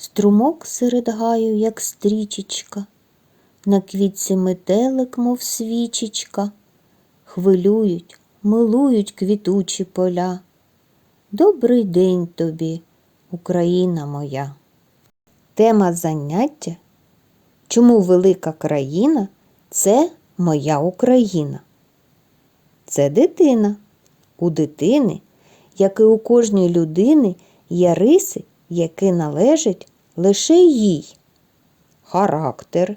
Струмок серед гаю, як стрічечка, на квітці метелик, мов свічечка, хвилюють, милують квітучі поля. Добрий день тобі, Україна моя. Тема заняття Чому велика країна це моя Україна? Це дитина. У дитини, як і у кожній людини, є риси, які належать лише їй. Характер,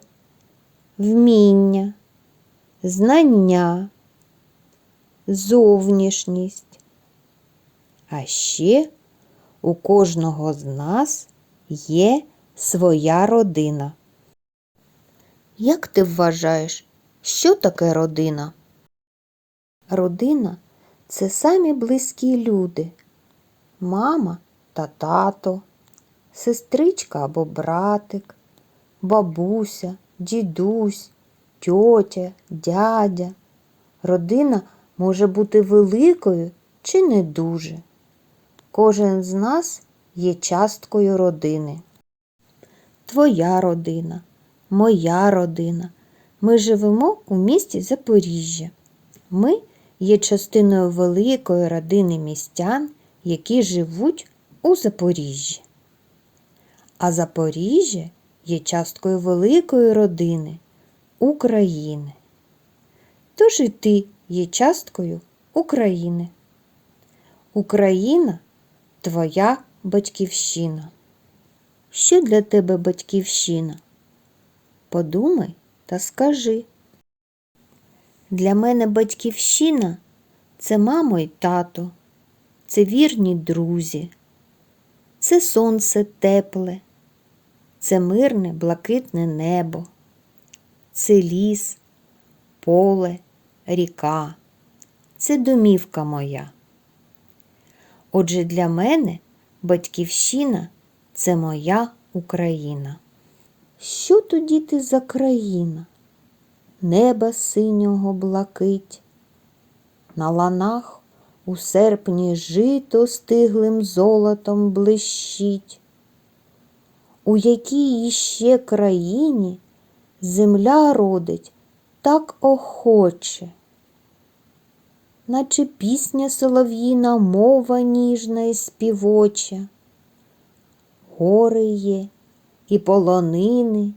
вміння, знання, зовнішність. А ще у кожного з нас є своя родина. Як ти вважаєш, що таке родина? Родина це самі близькі люди. Мама та тато, сестричка або братик, бабуся, дідусь, тьотя, дядя. Родина може бути великою чи не дуже. Кожен з нас є часткою родини. Твоя родина, моя родина. Ми живемо у місті Запоріжжя. Ми є частиною великої родини містян, які живуть у Запоріжжі. А Запоріжжя є часткою великої родини України. Тож і ти є часткою України. Україна твоя батьківщина. Що для тебе батьківщина? Подумай та скажи. Для мене батьківщина це мамо й тато, це вірні друзі, це сонце тепле, це мирне блакитне небо, це ліс, поле, ріка, це домівка моя. Отже, для мене батьківщина це моя Україна. Що тоді ти за країна? Неба синього блакить, на ланах у серпні жито стиглим золотом блищить, у якій іще країні земля родить так охоче, наче пісня солов'їна мова ніжна і співоча. Гори є і полонини,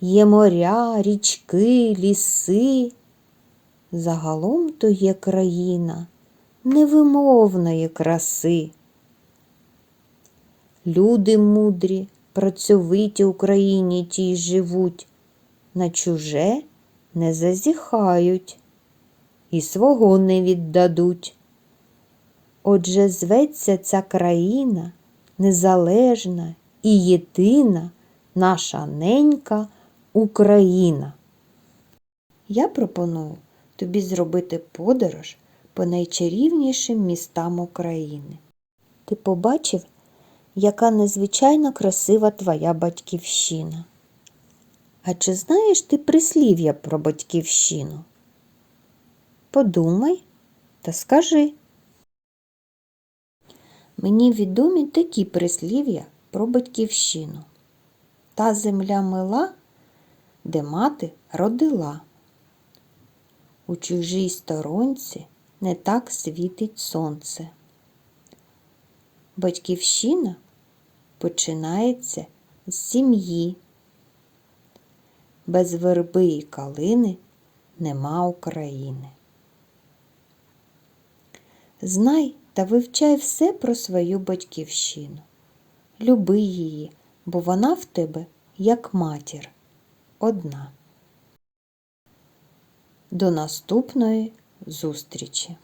є моря, річки, ліси. Загалом то є країна невимовної краси. Люди мудрі, працьовиті Україні тій живуть, на чуже не зазіхають і свого не віддадуть. Отже, зветься ця країна незалежна і єдина наша ненька Україна. Я пропоную тобі зробити подорож по найчарівнішим містам України. Ти побачив, яка незвичайно красива твоя батьківщина. А чи знаєш ти прислів'я про батьківщину? Подумай та скажи. Мені відомі такі прислів'я про батьківщину. Та земля мила, де мати родила. У чужій сторонці не так світить сонце. Батьківщина починається з сім'ї. Без верби і калини нема України. Знай та вивчай все про свою батьківщину. Люби її, бо вона в тебе як матір одна. До наступної зустрічі!